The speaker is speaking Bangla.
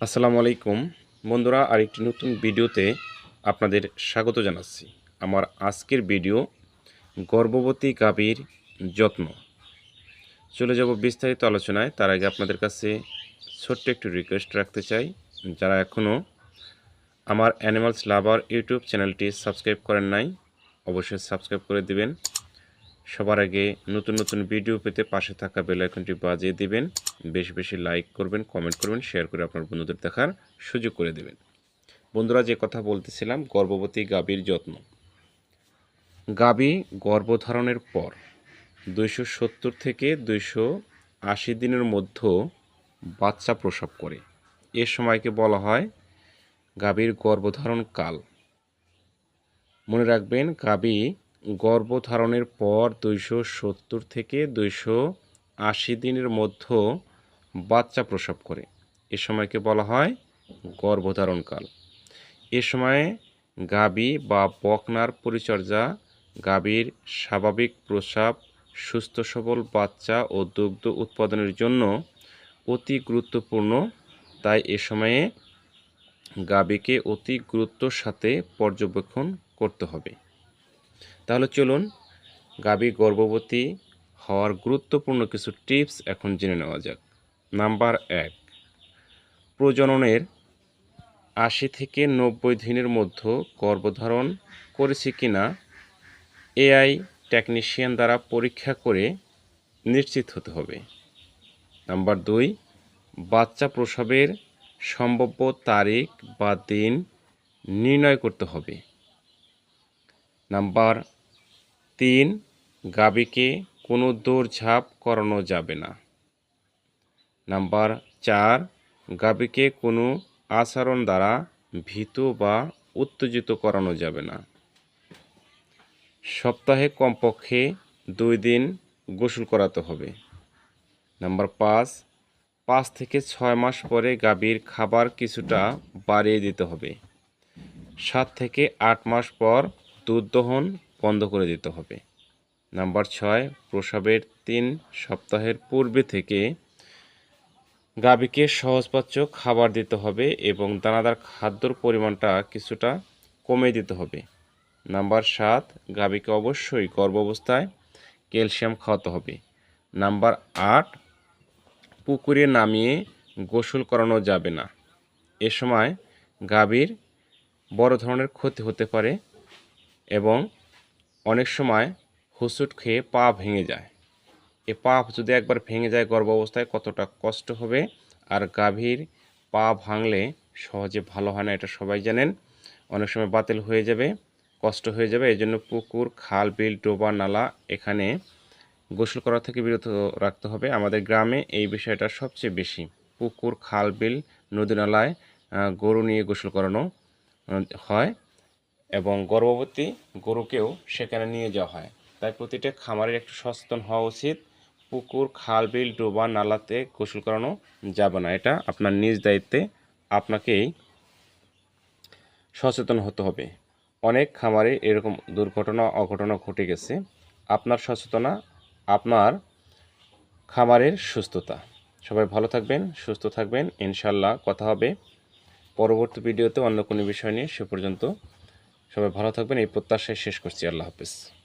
আসসালামু আলাইকুম। বন্ধুরা, আরেকটি নতুন ভিডিওতে আপনাদের স্বাগত জানাচ্ছি। আমার আজকের ভিডিও গর্ভবতী গাভীর যত্ন। চলে যাব বিস্তারিত আলোচনায়। তার আগে আপনাদের কাছে ছোট্ট একটু রিকোয়েস্ট রাখতে চাই। যারা এখনও আমার অ্যানিমালস লাভার ইউটিউব চ্যানেলটি সাবস্ক্রাইব করেন নাই, অবশ্যই সাবস্ক্রাইব করে দিবেন। সবার আগে নতুন নতুন ভিডিও পেতে পাশে থাকা বেল আইকনটি বাজিয়ে দিবেন। বেশি বেশি লাইক করবেন কমেন্ট করবেন শেয়ার করে আপনার বন্ধুদের দেখার সুযোগ করে দেবেন। বন্ধুরা, যে কথা বলতেছিলাম, গর্ভবতী গাভীর যত্ন। গাভী গর্ভধারণের পর দুইশো সত্তর থেকে দুইশো আশি দিনের মধ্যে বাচ্চা প্রসব করে। এ সময়কে বলা হয় গাভীর গর্ভধারণ কাল। মনে রাখবেন, গাভী গর্ভধারণের পর দুইশো সত্তর থেকে দুইশো আশি দিনের মধ্যে বাচ্চা প্রসব করে। এ সময়কে বলা হয় গর্ভধারণকাল। এ সময়ে গাভী বা বকনার পরিচর্যা, গাভীর স্বাভাবিক প্রসাব, সুস্থ সবল বাচ্চা ও দুগ্ধ উৎপাদনের জন্য অতি গুরুত্বপূর্ণ। তাই এ সময়ে গাভীকে অতি গুরুত্বর সাথে পর্যবেক্ষণ করতে হবে। তাহলে চলুন গাভী গর্ভবতী হওয়ার গুরুত্বপূর্ণ কিছু টিপস এখন জেনে নেওয়া যাক। নাম্বার এক, প্রজননের আশি থেকে নব্বই দিনের মধ্যে গর্ভধারণ করেছে কিনা এআই টেকনিশিয়ান দ্বারা পরীক্ষা করে নিশ্চিত হতে হবে। নাম্বার দুই, বাচ্চা প্রসবের সম্ভাব্য তারিখ বা দিন নির্ণয় করতে হবে। নাম্বার তিন, গাভীকে কোনো দৌড়ঝাঁপ করানো যাবে না। নাম্বার চার, গাভীকে কোনো আচরণ দ্বারা ভীত বা উত্তেজিত করানো যাবে না। সপ্তাহে কমপক্ষে দুই দিন গোসল করাতে হবে। নাম্বার পাঁচ পাঁচ থেকে ছয় মাস পরে গাভীর খাবার কিছুটা বাড়িয়ে দিতে হবে। সাত থেকে আট মাস পর দুধ দহন বন্ধ করে দিতে হবে। নাম্বার ছয়, প্রসবের তিন সপ্তাহের পূর্বে থেকে গাভীকে সহজপাচ্য খাবার দিতে হবে এবং দানাদার খাদ্যর পরিমাণটা কিছুটা কমে দিতে হবে। নাম্বার সাত, গাভীকে অবশ্যই গর্ভাবস্থায় ক্যালসিয়াম খাওয়াতে হবে। নাম্বার আট, পুকুরে নামিয়ে গোসল করানো যাবে না। এ সময় গাভীর বড় ধরনের ক্ষতি হতে পারে এবং অনেক সময় হুসুট খেয়ে পা ভেঙে যায়। এ পা যদি একবার ভেঙে যায় গর্ভ অবস্থায় কতটা কষ্ট হবে? আর গাভীর পা ভাঙলে সহজে ভালো হয় না, এটা সবাই জানেন। অনেক সময় বাতিল হয়ে যাবে, কষ্ট হয়ে যাবে এই জন্য পুকুর, খাল, বিল, ডোবা, নালা এখানে গোসল করা থেকে বিরত রাখতে হবে। আমাদের গ্রামে এই বিষয়টা সবচেয়ে বেশি। পুকুর, খাল, বিল, নদী, নালায় গরু নিয়ে গোসল করানো হয়। এবং গর্ভবতী গরুকেও সেখানে নিয়ে যাওয়া হয়। তাই প্রতিটা খামারের একটু সচেতন হওয়া উচিত। পুকুর, খাল, বিল, ডোবা, নালাতে গোসল করানো যাবে না। এটা আপনার নিজ দায়িত্বে আপনাকেই সচেতন হতে হবে। অনেক খামারে এরকম দুর্ঘটনা, অঘটনা ঘটে গেছে। আপনার সচেতনা, আপনার খামারের সুস্থতা। সবাই ভালো থাকবেন, সুস্থ থাকবেন। ইনশাল্লাহ কথা হবে। পরবর্তী ভিডিওতে অন্য কোনো বিষয় নিয়ে সে পর্যন্ত সবাই ভালো থাকবেন। এই প্রত্যাশায় শেষ করছি। আল্লাহ হাফিজ।